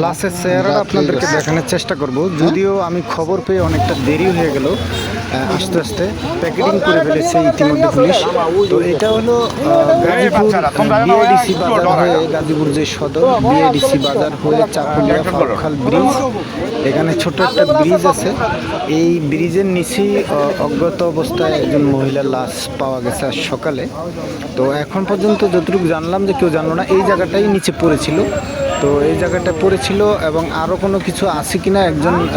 লাশের চেহারাটা আপনাদেরকে দেখানোর চেষ্টা করব। যদিও আমি খবর পেয়ে অনেকটা দেরি হয়ে গেল আস্তে আস্তে প্যাকেটিং করে ফেলেছে ইতিমধ্যে পুলিশ। তো এটা হলো বিআইডিসি বাজার হয়ে গাজীপুর যে সদর বিআইডিসি বাজার হয়ে চাকুলিয়া ফারুখাল ব্রিজ। এখানে ছোট একটা ব্রিজ আছে। এই ব্রিজের নিচেই অজ্ঞাত অবস্থায় একজন মহিলার লাশ পাওয়া গেছে আজ সকালে। তো এখন পর্যন্ত যতটুকু জানলাম যে কেউ জানলো না এই জায়গাটাই নিচে পড়েছিল। তো এই জায়গাটা পড়েছিল এবং আরও কোনো কিছু আছে কিনা একজন আহ,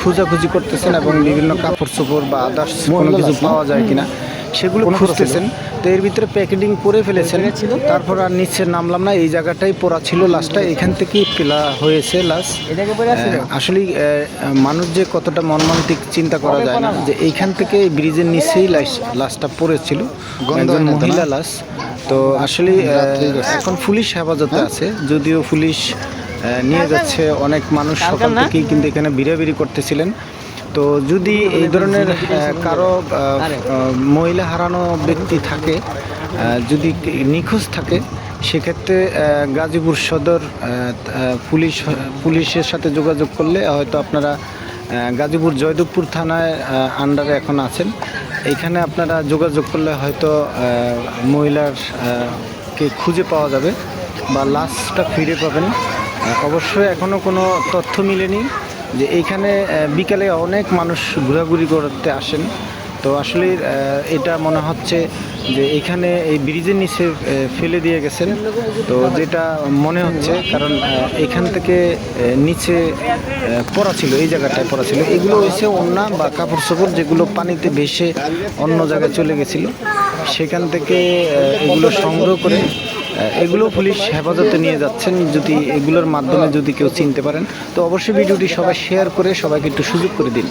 খোঁজাখুঁজি করতেছেন এবং বিভিন্ন কাপড় চোপড় বা আদার্স কোনো কিছু পাওয়া যায় কিনা সেগুলো খুঁজতেছেন। তো এর ভিতরে প্যাকেটিং করে ফেলেছেন। তারপর আর নিচে নামলাম না এই জায়গাটাই পড়া ছিল লাশটা এখান থেকেই পেলা হয়েছে লাশ আসলে মানুষ যে কতটা মর্মান্তিক চিন্তা করা যায় না যে এইখান থেকে ব্রিজের নিচেই লাশ লাশটা পড়েছিল। একজন মহিলা লাশ তো আসলে এখন পুলিশ হেফাজতে আছে। যদিও পুলিশ নিয়ে যাচ্ছে অনেক মানুষ সকাল থেকেই কিন্তু এখানে বিড়াবিড়ি করতেছিলেন। তো যদি এই ধরনের কারও মহিলা হারানো ব্যক্তি থাকে যদি নিখোঁজ থাকে সেক্ষেত্রে গাজীপুর সদর পুলিশ পুলিশের সাথে যোগাযোগ করলে হয়তো আপনারা গাজীপুর জয়দেবপুর থানায় আন্ডারে এখন আছেন। এইখানে আপনারা যোগাযোগ করলে হয়তো মহিলার কে খুঁজে পাওয়া যাবে বা লাশটা ফিরে পাবেন। অবশ্যই এখনও কোনো তথ্য মিলেনি যে এইখানে বিকালে অনেক মানুষ ঘোরাঘুরি করতে আসেন। তো আসলে এটা মনে হচ্ছে যে এখানে এই ব্রিজের নিচে ফেলে দিয়ে গেছেন। তো যেটা মনে হচ্ছে, কারণ এখান থেকে নিচে পড়া ছিল, এই জায়গাটায় পড়া ছিল। এগুলো হয়েছে অন্যা বা কাপড় চোপড় যেগুলো পানিতে ভেসে অন্য জায়গায় চলে গেছিল। সেখান থেকে এগুলো সংগ্রহ করে এগুলো পুলিশ হেফাজতে নিয়ে যাচ্ছেন। যদি এগুলোর মাধ্যমে যদি কেউ চিনতে পারেন, তো অবশ্যই ভিডিওটি সবাই শেয়ার করে সবাইকে একটু সুযোগ করে দিন।